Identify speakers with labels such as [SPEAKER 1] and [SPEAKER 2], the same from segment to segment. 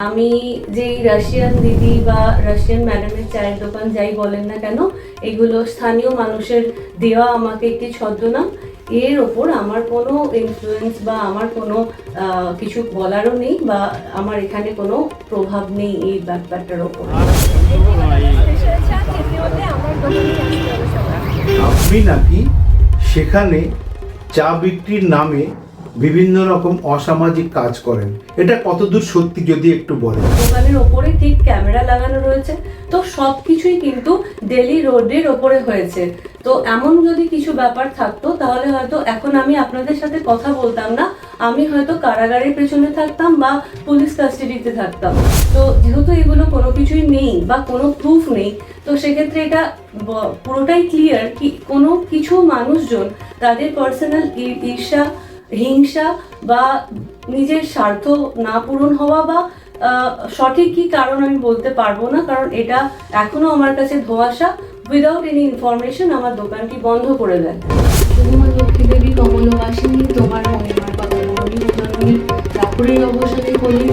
[SPEAKER 1] আমি যেই রাশিয়ান দিদি বা রাশিয়ান ম্যাডামের চায়ের দোকান যাই বলেন না কেন, এগুলো স্থানীয় মানুষের দেওয়া আমাকে একটি ছদ্মনাম। এর ওপর আমার কোনো ইনফ্লুয়েন্স বা আমার কোনো কিছু বলারও নেই বা আমার এখানে কোনো প্রভাব নেই এই ব্যাপারটার ওপর।
[SPEAKER 2] আপনি নাকি সেখানে চা বিক্রির নামে বিভিন্ন রকম অসামাজিক কাজ করেন। এটা কতদূর সত্যি যদি একটু বলেন?
[SPEAKER 1] দোকানের ওপরে ঠিক ক্যামেরা লাগানো রয়েছে। তো সব কিছুই কিন্তু ডেলি রোডের ওপরে হয়েছে। তো এমন যদি কিছু ব্যাপার থাকতো, তাহলে হয়তো এখন আমি আপনাদের সাথে কথা বলতাম না। আমি হয়তো কারাগারের পেছনে থাকতাম বা পুলিশ কাস্টাডিতে থাকতাম। তো যেহেতু এগুলো কোনো কিছুই নেই বা কোনো প্রুফ নেই, তো সেক্ষেত্রে এটা পুরোটাই ক্লিয়ার কি কোনো কিছু মানুষজন, তাদের পার্সোনাল ঈর্ষা হিংসা বা নিজের স্বার্থ না পূরণ হওয়া বা সঠিক কি কারণ আমি বলতে পারব না, কারণ এটা এখনও আমার কাছে ধোয়াশা। উইদাউট এনি ইনফরমেশন আমার দোকানটি বন্ধ করে দেয়।
[SPEAKER 3] তোমার লক্ষ্মী দেবী কমলবাসিনী তোমার মহিমার কথা অবসরে
[SPEAKER 1] কলিং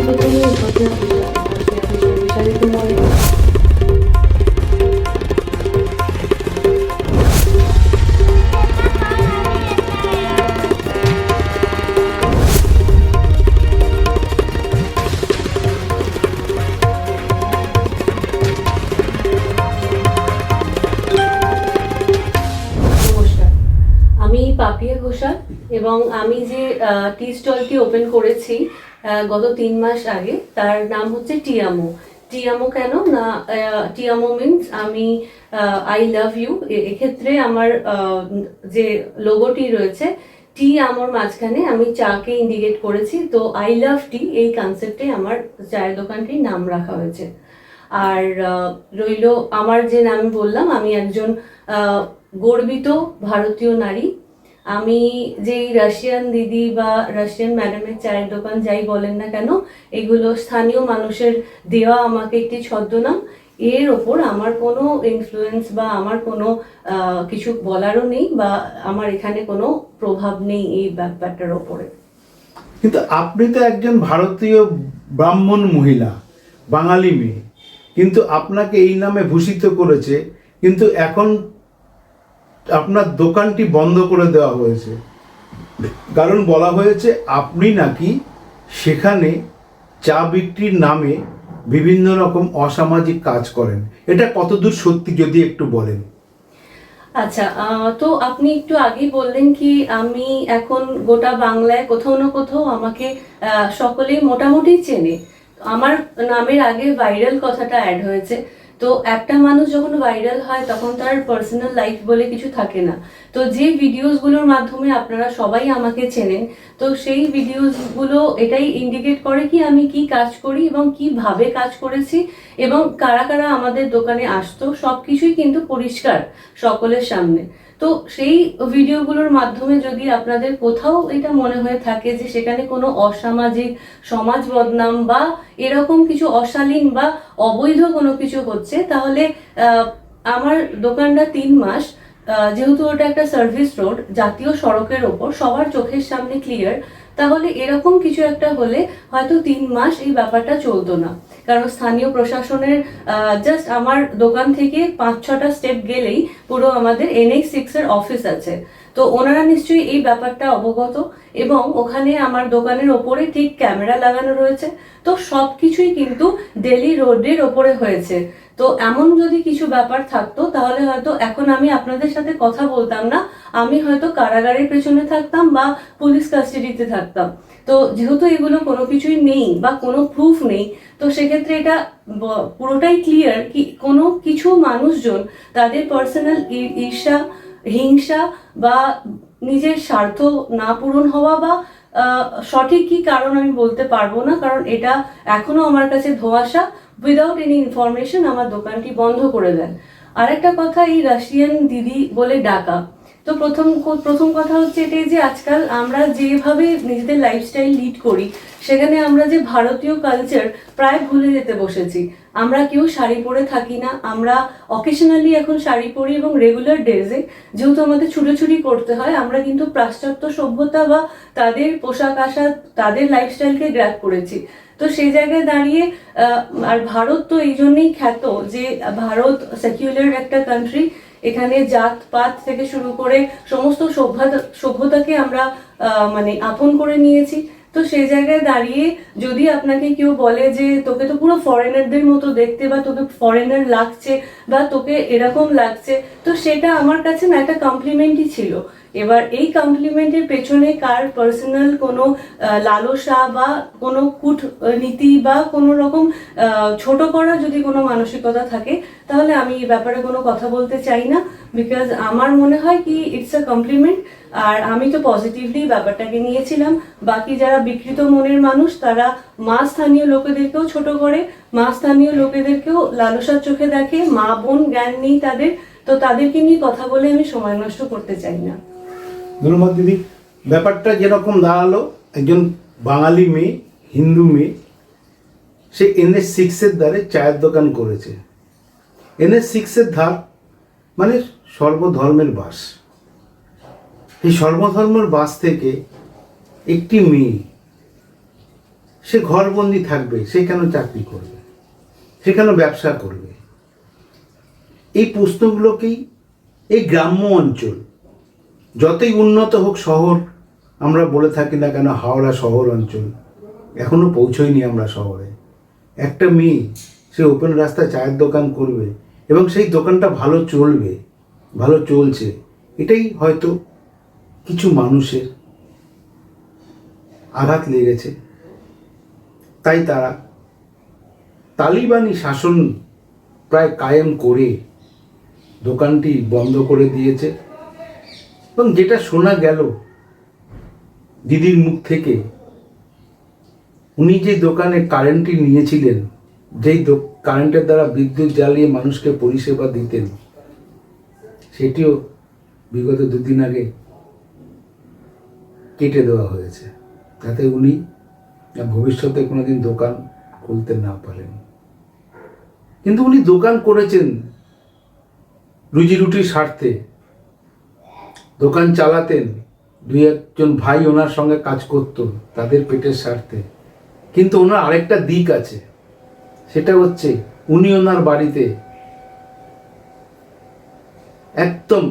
[SPEAKER 1] আমি পাপিয়া ঘোষাল এবং আমি যে টি স্টলটি ওপেন করেছি গত তিন মাস আগে, তার নাম হচ্ছে টিয়ামো। টিয়ামো কেন? না টিয়ামো মিনস আমি আই লাভ ইউ এক্ষেত্রে আমার যে লোগোটি রয়েছে টি আমার মাঝখানে আমি চাকে ইন্ডিকেট করেছি। তো আই লাভ টি এই কনসেপ্টে আমার চায়ের দোকানটির নাম রাখা হয়েছে। আর রইল আমার যে নাম বললাম, আমি একজন গর্বিত ভারতীয় নারী। আমি যেই রাশিয়ান দিদি বা রাশিয়ান ম্যাডামের চায়ের দোকান যাই বলেন না কেন, এগুলো স্থানীয় মানুষের দেওয়া আমাকে একটি ছদ্মনাম। এর ওপর আমার কোনো ইনফ্লুয়েন্স বা আমার কোনো কিছু বলারও নেই বা আমার এখানে কোনো প্রভাব নেই এই ব্যাপারটার ওপরে।
[SPEAKER 2] কিন্তু আপনি তো একজন ভারতীয় ব্রাহ্মণ মহিলা, বাঙালি মেয়ে। কিন্তু আপনাকে এই নামে ভূষিত করেছে। কিন্তু এখন আপনার দোকানটি বন্ধ করে দেওয়া হয়েছে। কারণ বলা হয়েছে আপনি নাকি সেখানে চা বিক্রির নামে বিভিন্ন রকম অসামাজিক কাজ করেন। এটা কতদূর সত্যি যদি একটু বলেন।
[SPEAKER 1] আচ্ছা তো আপনি একটু আগেই বললেন কি আমি এখন গোটা বাংলায় কোথাও না কোথাও আমাকে সকলেই মোটামুটি চেনে। আমার নামের আগে ভাইরাল কথাটা অ্যাড হয়েছে। তো একটা মানুষ যখন ভাইরাল হয়, তখন তার পার্সোনাল লাইফ বলে কিছু থাকে না। তো যে ভিডিওসগুলোর মাধ্যমে আপনারা সবাই আমাকে চেনেন, তো সেই ভিডিওসগুলো এটাই ইন্ডিকেট করে কি আমি কি কাজ করি এবং কীভাবে কাজ করেছি এবং কারা কারা আমাদের দোকানে আসতো সব কিছুই কিন্তু পরিষ্কার সকলের সামনে। তো সেই ভিডিওগুলোর মাধ্যমে যদি আপনাদের কোথাও এটা মনে হয়ে থাকে যে সেখানে কোনো অসামাজিক সমাজ বদনাম বা এরকম কিছু অশালীন বা অবৈধ কোনো কিছু হচ্ছে, তাহলে আমার দোকানটা তিন মাস যেহেতু ওটা একটা সার্ভিস রোড জাতীয় সড়কের ওপর, সবার চোখের সামনে ক্লিয়ার তাহলে এরকম কিছু একটা হলে হয়তো তিন মাস এই ব্যাপারটা চলতো না। কারণ স্থানীয় প্রশাসনের জাস্ট আমার দোকান থেকে পাঁচ ছটা স্টেপ গেলেই পুরো আমাদের এনএই সিক্স এর অফিস আছে। তো ওনারা নিশ্চয়ই এই ব্যাপারটা অবগত এবং ওখানে আমার দোকানের ওপরে ঠিক ক্যামেরা লাগানো রয়েছে। তো সব কিছুই কিন্তু ডেলি রোডের ওপরে হয়েছে। তো এমন যদি কিছু ব্যাপার থাকতো, তাহলে হয়তো এখন আমি আপনাদের সাথে কথা বলতাম না। আমি হয়তো কারাগারের পেছনে থাকতাম বা পুলিশ কাস্টাডিতে থাকতাম। তো যেহেতু এগুলো কোনো কিছুই নেই বা কোনো প্রুফ নেই, তো সেক্ষেত্রে এটা পুরোটাই ক্লিয়ার কি কোনো কিছু মানুষজন তাদের পার্সোনাল ঈর্ষা, হিংসা বা নিজের স্বার্থ না পূরণ হওয়া বা সঠিক কি কারণ আমি বলতে পারব না, কারণ এটা এখনও আমার কাছে ধোয়াশা। উইদাউট এনি ইনফরমেশন আমার দোকানটি বন্ধ করে দেন। আরেকটা কথা, এই রাশিয়ান দিদি বলে ডাকা। তো প্রথম প্রথম কথা হচ্ছে এটাই যে আজকাল আমরা যেভাবে নিজেদের লাইফস্টাইল লিড করি, সেখানে আমরা যে ভারতীয় কালচার প্রায় ভুলে যেতে বসেছি। আমরা কেউ শাড়ি পরে থাকি না, আমরা অকেশনালি এখন শাড়ি পরি এবং রেগুলার ডেজে যেহেতু আমাদের ছুটোছুটি করতে হয়, আমরা কিন্তু পাশ্চাত্য সভ্যতা বা তাদের পোশাক আশাক, তাদের লাইফস্টাইলকে গ্র্যাপ করেছি। তো সেই জায়গায় দাঁড়িয়ে আর ভারত তো এই জন্যই খ্যাত যে ভারত সেকুলার একটা কান্ট্রি এখানে জাত পাত থেকে শুরু করে সমস্ত সভ্যতা, সভ্যতাকে আমরা মানে আপন করে নিয়েছি। তো সেই জায়গায় দাঁড়িয়ে যদি আপনাকে কেউ বলে যে, তোকে তো পুরো ফরেনারদের মতো দেখতে বা তোকে ফরেনার লাগছে বা তোকে এরকম লাগছে, তো সেটা আমার কাছে না, একটা কমপ্লিমেন্টই ছিল। এবার এই কমপ্লিমেন্টের পেছনে কার পার্সোনাল কোনো লালসা বা কোনো কূট নীতি বা কোনো রকম ছোট করা যদি কোনো মানসিকতা থাকে, তাহলে আমি এই ব্যাপারে কোনো কথা বলতে চাই না। বিকজ আমার মনে হয় কি ইটস আ কমপ্লিমেন্ট আর আমি তো পজিটিভলি ব্যাপারটাকে নিয়েছিলাম। বাকি যারা বিকৃত মনের মানুষ, তারা মা স্থানীয় লোকেদেরকেও ছোট করে, মা স্থানীয় লোকেদেরকেও লালসার চোখে দেখে, মা বোন জ্ঞান নেই তাদের, তো তাদেরকে নিয়ে কথা বলে আমি সময় নষ্ট করতে চাই না।
[SPEAKER 2] ধন্যবাদ, দিদি। ব্যাপারটা যেরকম দাঁড়াল, একজন বাঙালি মেয়ে, হিন্দু মেয়ে, সে এনএস সিক্সের ধারে চায়ের দোকান করেছে। এনএস সিক্সের ধার মানে সর্বধর্মের বাস। এই সর্বধর্মের বাস থেকে একটি মেয়ে, সে ঘরবন্দি থাকবে, সে কেন চাকরি করবে? সে কেন ব্যবসা করবে? এই প্রশ্নগুলোকেই এই গ্রাম্য অঞ্চল যতই উন্নত হোক শহর, আমরা বলে থাকি না কেন হাওড়া শহর অঞ্চল। এখনও পৌঁছইনি আমরা শহরে। একটা মেয়ে, সে ওপেন রাস্তায় চায়ের দোকান করবে এবং সেই দোকানটা ভালো চলবে, ভালো চলছে। এটাই হয়তো কিছু মানুষের আঘাত লেগেছে। তাই তারা তালিবানি শাসন প্রায় কায়েম করে দোকানটি বন্ধ করে দিয়েছে। এবং যেটা শোনা গেল দিদির মুখ থেকে, উনি যে দোকানে কারেন্টটি নিয়েছিলেন, যেই কারেন্টের দ্বারা বিদ্যুৎ জ্বালিয়ে মানুষকে পরিষেবা দিতেন, সেটিও বিগত দুদিন আগে কেটে দেওয়া হয়েছে। যাতে উনি ভবিষ্যতে কোনোদিন দোকান খুলতে না পারেন। কিন্তু উনি দোকান করেছেন রুজি রুটির স্বার্থে। দোকান চালাতেন, দুই একজন ভাই ওনার সঙ্গে কাজ করত, তাদের পেটের স্বার্থে। কিন্তু ওনার আরেকটা দিক আছে, সেটা হচ্ছে উনি ওনার বাড়িতে একদম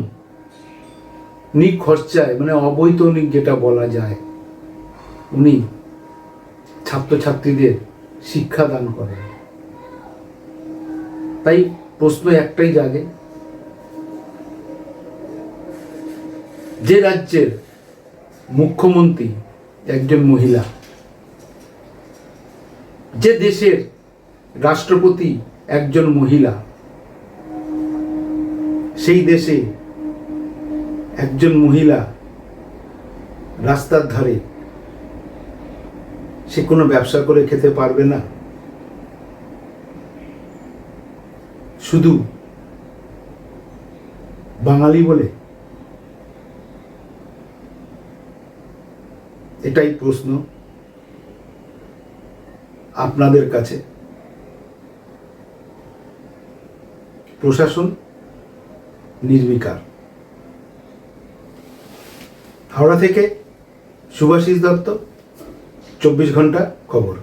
[SPEAKER 2] নিখরচায় মানে অবৈতনিক যেটা বলা যায়, উনি ছাত্রছাত্রীদের শিক্ষাদান করেন। তাই প্রশ্ন একটাই জাগে যে রাজ্যের মুখ্যমন্ত্রী একজন মহিলা, যে দেশের রাষ্ট্রপতি একজন মহিলা, সেই দেশে একজন মহিলা রাস্তার ধারে সে কোনো ব্যবসা করে খেতে পারবে না। শুধু বাঙালি বলে এটাই প্রশ্ন আপনাদের কাছে। প্রশাসন নির্বিকার। হাওড়া থেকে সুভাষিস দত্ত চব্বিশ ঘণ্টা খবর।